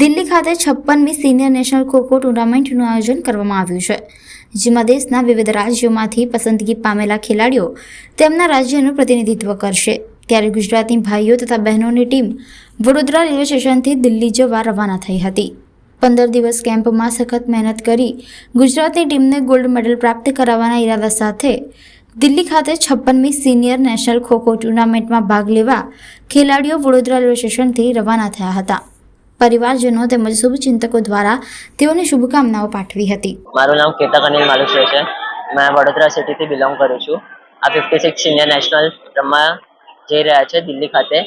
દિલ્હી ખાતે છપ્પનમી senior national kho kho ટુર્નામેન્ટનું આયોજન કરવામાં આવ્યું છે, જેમાં દેશના વિવિધ રાજ્યોમાંથી પસંદગી પામેલા ખેલાડીઓ તેમના રાજ્યનું પ્રતિનિધિત્વ કરશે. ત્યારે ગુજરાતની ભાઈઓ તથા બહેનોની ટીમ વડોદરા રેલવે સ્ટેશનથી દિલ્હી જવા રવાના થઈ હતી. પંદર દિવસ કેમ્પમાં સખત મહેનત કરી ગુજરાતની ટીમને ગોલ્ડ મેડલ પ્રાપ્ત કરાવવાના ઈરાદા સાથે દિલ્હી ખાતે છપ્પનમી સિનિયર નેશનલ ખોખો ટુર્નામેન્ટમાં ભાગ લેવા ખેલાડીઓ વડોદરા રેલવે સ્ટેશનથી રવાના થયા હતા. પરિવારજનો તેમજ શુભચિંતકો દ્વારા તેઓને શુભકામનાઓ પાઠવી હતી. મારું નામ કેતક અનિલ માલુસરે છે. મેં વડોદરા સિટીથી બિલોંગ કરું છું. આ ફિફ્ટી સિક્સ સિનિયર નેશનલ રમવા જઈ રહ્યા છે દિલ્હી ખાતે.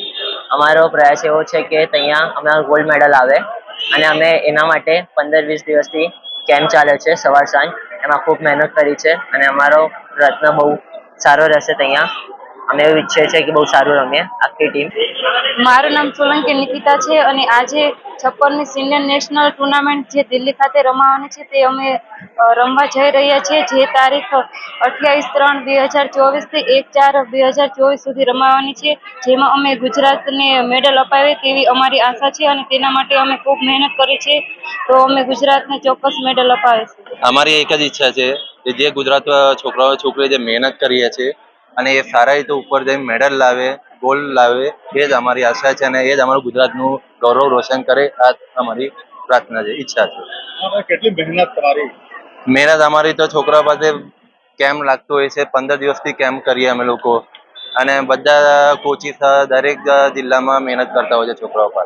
અમારો પ્રયાસ એવો છે કે ત્યાં અમારો ગોલ્ડ મેડલ આવે અને અમે એના માટે પંદર વીસ દિવસથી કેમ્પ ચાલે છે સવાર સાંજ. એમાં ખૂબ મહેનત કરી છે અને અમારો પ્રયત્ન બહુ સારો રહેશે ત્યાં. અમે એવું ઈચ્છીએ છીએ કે બહુ સારું રમીએ આખી ટીમ. મારું નામ સોલંકી નિકિતા છે અને આજે છપ્પનની સિનિયર નેશનલ ટુર્નામેન્ટ જે દિલ્હી ખાતે રમાવાની છે તે અમે રમવા જઈ રહ્યા છીએ. જે તારીખ અઠ્યાવીસ ત્રણ બે હજાર ચોવીસથી એક ચાર બે હજાર ચોવીસ સુધી રમાવાની છે. જેમાં અમે ગુજરાતને મેડલ અપાવે તેવી અમારી આશા છે અને તેના માટે અમે ખૂબ મહેનત કરી છે. તો અમે ગુજરાતને ચોક્કસ મેડલ અપાવીશું. અમારી એક જ ઈચ્છા છે કે જે ગુજરાત છોકરાઓ છોકરીઓ જે મહેનત કરીએ છે અને એ સારા રીતે ઉપર જઈને મેડલ લાવે ગોલ્ડ લાવે એ જ અમારી આશા છે અને એ જ અમારું ગુજરાતનું ગૌરવ રોશન કરે આ અમારી પ્રાર્થના છે ઈચ્છા છે. કેટલી મહેનત તમારી? મહેનત અમારી તો છોકરાઓ પાસે કેમ્પ લાગતો હોય છે પંદર દિવસથી કેમ્પ કરીએ અમે લોકો? અને બધા કોચિસ દરેક જિલ્લામાં મહેનત કરતા હોય છે છોકરાઓ પાસે.